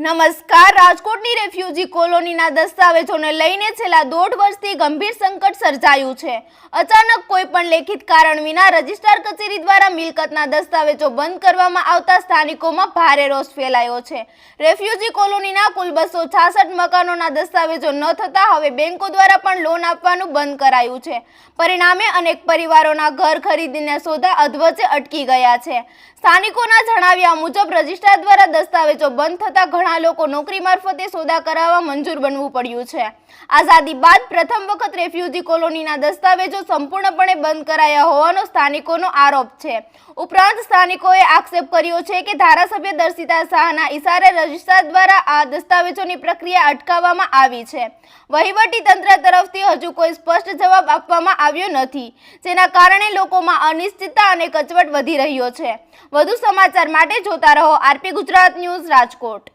નમસ્કાર, રાજકોટની રેફ્યુજી કોલોનીના દસ્તાવેજોને લઈને છેલ્લા દોઢ વર્ષથી ગંભીર સંકટ સર્જાયું છે. અચાનક કોઈ પણ લેખિત કારણ વિના રજિસ્ટ્રાર કચેરી દ્વારા મિલકતના દસ્તાવેજો બંધ કરવામાં આવતા સ્થાનિકોમાં ભારે રોષ ફેલાયો છે. રેફ્યુજી કોલોનીના કુલ બસો છાસઠ મકાનોના દસ્તાવેજો ન થતા હવે બેંકો દ્વારા પણ લોન આપવાનું બંધ કરાયું છે. પરિણામે અનેક પરિવારોના ઘર ખરીદીને સોદા અધવચ્ચે અટકી ગયા છે. સ્થાનિકોના જણાવ્યા મુજબ રજિસ્ટ્રાર દ્વારા દસ્તાવેજો બંધ થતા ઘણા લોકો નોકરી મારફતે સોદા કરાવવા મંજૂર બનવું પડ્યું છે. આઝાદી બાદ પ્રથમ વખત રેફ્યુજી કોલોનીના દસ્તાવેજો સંપૂર્ણપણે બંધ કરાયા હોવાનો સ્થાનિકોનો આરોપ છે. ઉપરાંત સ્થાનિકોએ આક્ષેપ કર્યો છે કે ધારાસભ્ય દર્શિતા શાહના ઇશારે રજિસ્ટ્રાર દ્વારા આ દસ્તાવેજોની પ્રક્રિયા અટકાવવામાં આવી છે. વહીવટી તંત્ર તરફથી હજુ કોઈ સ્પષ્ટ જવાબ આપવામાં આવ્યો નથી, જેના કારણે લોકોમાં અનિશ્ચિતતા અને કચવટ વધી રહ્યો છે. વધુ સમાચાર માટે જોતા રહો આરપી ગુજરાત ન્યૂઝ રાજકોટ.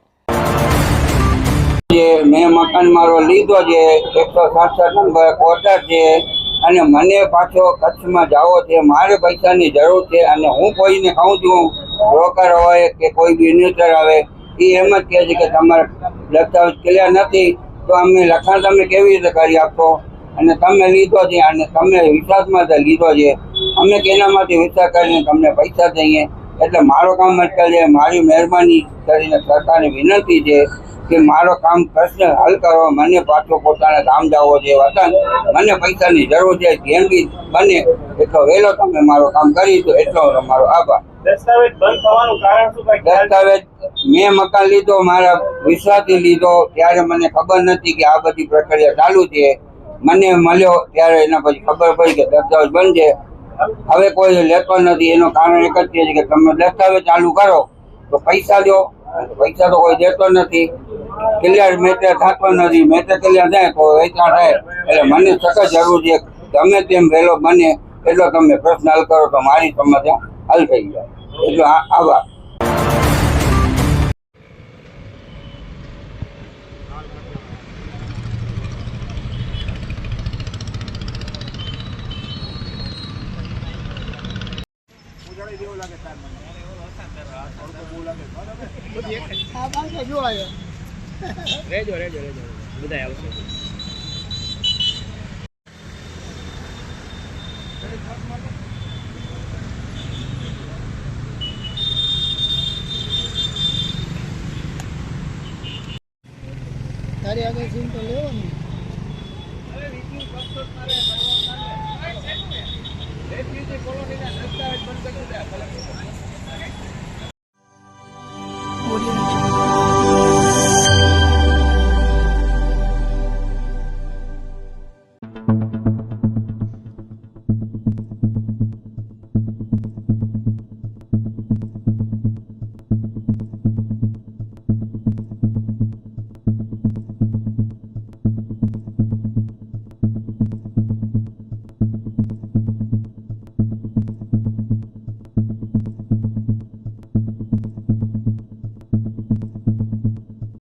મેં મકાન મારો લીધો છે, એકસો સાતસઠ નંબર ક્વોર્ટર છે, અને મને પાછો કચ્છમાં જાવો છે, મારે પૈસાની જરૂર છે, અને હું કોઈને કહું છું બ્રોકર હોય કે કોઈ બિઝનેસર આવે, એ એમ જ કહે છે કે તમારા દસ્તાવેજ ક્લિયર નથી, તો અમે લખાણ તમે કેવી રીતે કરી આપશો? અને તમે લીધો છે, અને તમે વિશ્વાસમાં લીધો છે. અમે કેનામાંથી વિચાર કરીને તમને પૈસા દઈએ, એટલે મારો કામ અટકે છે મારી મહેરબાની કરીને સરકારને વિનંતી છે કે મારો કામ પ્રશ્ન હલ કરવા મને પાછો પોતાને કામ જવો છે વતન મને પૈસાની જરૂર છે જેમ બી બને એટલો વહેલો તમે મારો કામ કરી દો એટલો મારો આભાર. દસ્તાવેજ બંધ થવાનું કારણ શું કઈ ખ્યાલ છે? દસ્તાવેજ મેં મકાન લીધો મારા વિશ્વાસથી લીધો ત્યારે મને ખબર નથી કે આ બધી પ્રક્રિયા ચાલુ છે. મને મળ્યો ત્યારે એના પછી ખબર પડી કે દસ્તાવેજ બંધ છે. હવે કોઈ લેતો નથી એનું કારણ એક જ છે કે તમે દસ્તાવેજ ચાલુ કરો. તો પૈસા દો પૈસા તો કોઈ દેતો નથી. ક્લિયર મેટર થતો નથી. મેટર કલ્યાણ થાય તો વેચાણ થાય. એટલે મને સખત જરૂર છે તમે તેમ વહેલો બને, એટલો તમે પ્રશ્ન હલ કરો તો મારી સમસ્યા હલ થઈ જાય. એટલે આ- આભાર. રહેજો રેજો રેજો. બધા આવશે. તારી આગળ સીન તો લેવાનું.